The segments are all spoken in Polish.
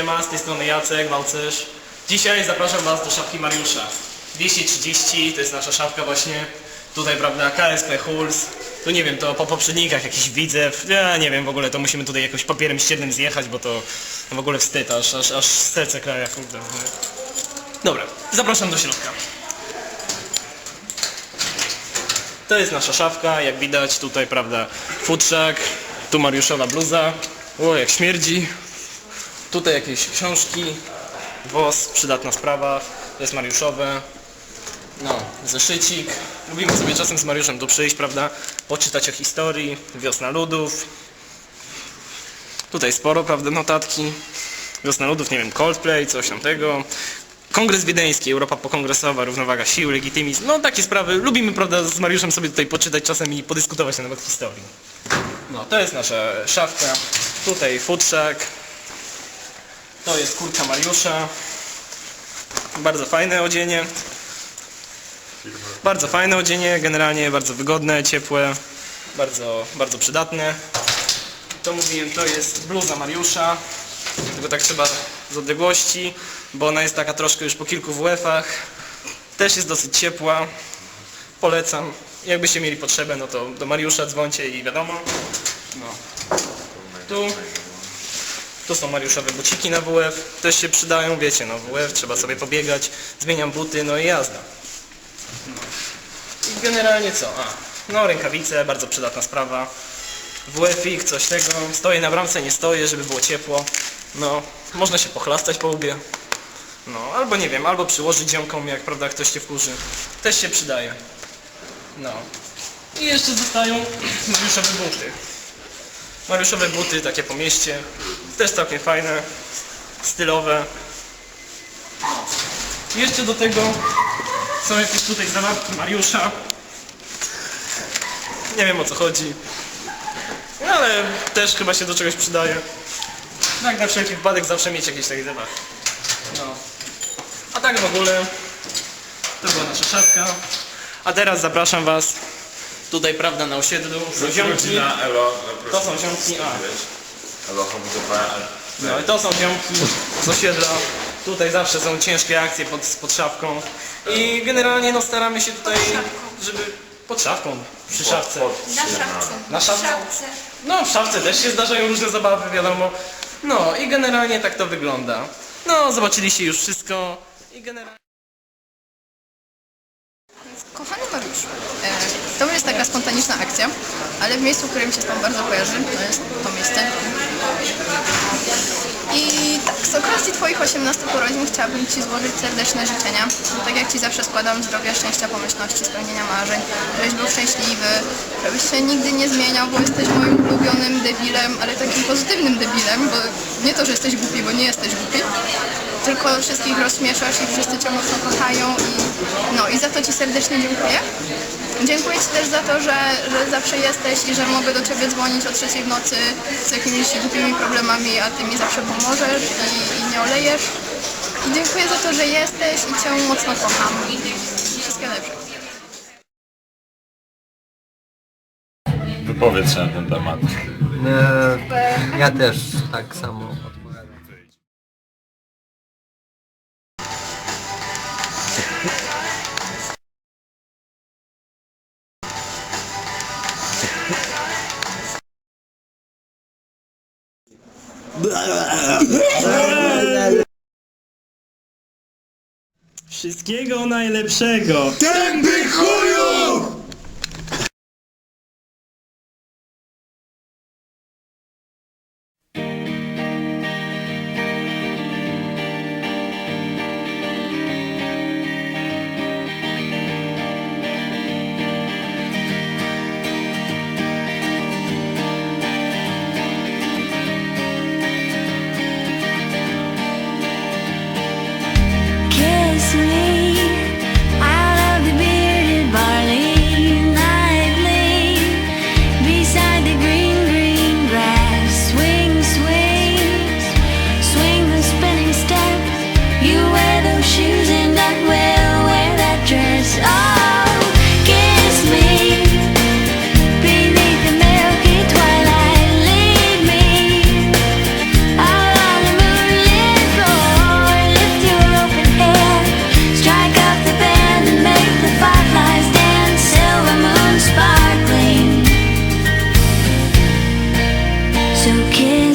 Siema, z tej strony Jacek, Walcerz. Dzisiaj zapraszam Was do szafki Mariusza. 230 to jest nasza szafka właśnie. Tutaj, prawda, KSP Huls. Tu nie wiem, to po poprzednikach jakiś widzew. Ja nie wiem, w ogóle to musimy tutaj jakoś papierem ściernym zjechać, bo to w ogóle wstyd, aż, aż, aż serce kraja, kurde. Dobra, zapraszam do środka. To jest nasza szafka, jak widać tutaj, prawda, futrzak, tu Mariuszowa bluza. O, jak śmierdzi. Tutaj jakieś książki, WOS, przydatna sprawa, to jest Mariuszowe. No, zeszycik. Lubimy sobie czasem z Mariuszem tu przyjść, prawda? Poczytać o historii, wiosna ludów. Tutaj sporo, prawda, notatki. Wiosna ludów, nie wiem, Coldplay, coś tamtego. Kongres Wiedeński, Europa pokongresowa, równowaga sił, legitymizm. No takie sprawy. Lubimy, prawda, z Mariuszem sobie tutaj poczytać czasem i podyskutować na temat historii. No, to jest nasza szafka. Tutaj futrzak. To jest kurtka Mariusza. Bardzo fajne odzienie. Bardzo fajne odzienie, generalnie bardzo wygodne, ciepłe, bardzo, bardzo przydatne. To mówiłem, to jest bluza Mariusza. Tylko tak trzeba z odległości, bo ona jest taka troszkę już po kilku WF-ach. Też jest dosyć ciepła. Polecam. Jakbyście mieli potrzebę, no to do Mariusza dzwońcie i wiadomo. No. Tu tu są Mariuszowe buciki na WF, też się przydają, wiecie, no WF, trzeba sobie pobiegać, zmieniam buty, no i jazda. I generalnie co? A, no rękawice, bardzo przydatna sprawa. WF-ik, coś tego, stoję na bramce, nie stoję, żeby było ciepło. No, można się pochlastać po łbie. No, albo nie wiem, albo przyłożyć ziomkom, jak prawda ktoś cię wkurzy. Też się przydaje. No. I jeszcze zostają Mariuszowe buty. Mariuszowe buty, takie po mieście. Też całkiem fajne, stylowe. I jeszcze do tego są jakieś tutaj zabawki Mariusza. Nie wiem o co chodzi. No, ale też chyba się do czegoś przydaje. Tak na wszelki wypadek zawsze mieć jakieś takie zabawki. No. A tak w ogóle to była nasza szafka. A teraz zapraszam Was tutaj, prawda, na osiedlu. Są ziomki. Godzina euro. no To są ziomki. A. Hobbitowe, No i to są ziomki z osiedla. Tutaj zawsze są ciężkie akcje pod, pod szafką. I generalnie no staramy się tutaj, żeby... Pod szafką, przy szafce. Na szafce. Na szafce? szafce. No w szafce też się zdarzają różne zabawy, wiadomo. No i generalnie tak to wygląda. No zobaczyliście już wszystko. I generalnie... Kochany to jest taka spontaniczna akcja, ale w miejscu, które mi się z Tobą bardzo kojarzy, to jest to miejsce. I tak, z okazji Twoich 18 urodzin chciałabym Ci złożyć serdeczne życzenia. Tak jak Ci zawsze składam zdrowia, szczęścia, pomyślności, spełnienia marzeń, żebyś był szczęśliwy, żebyś się nigdy nie zmieniał, bo jesteś moim ulubionym debilem, ale takim pozytywnym debilem, bo nie to, że jesteś głupi, bo nie jesteś głupi, tylko wszystkich rozśmieszasz i wszyscy Cię mocno kochają i no i za to Ci serdecznie dziękuję. Dziękuję Ci też za to, że, że zawsze jesteś i że mogę do Ciebie dzwonić o trzeciej w nocy z jakimiś głupimi problemami, a Ty mi zawsze pomożesz i, i nie olejesz. I dziękuję za to, że jesteś i Cię mocno kocham. Wszystkiego lepszego. Wypowiedz się na ten temat. E, ja też tak samo Wszystkiego najlepszego! Tępy chuju!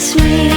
sweet.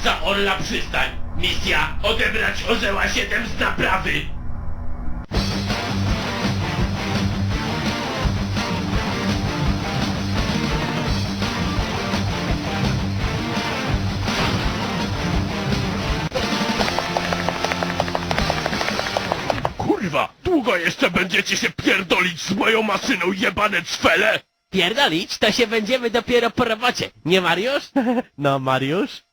Władca Orla Przystań. Misja odebrać orzeła 7 z naprawy. Kurwa, długo jeszcze będziecie się pierdolić z moją maszyną jebane cwele? Pierdolić, to się będziemy dopiero po robocie. Nie Mariusz? no Mariusz?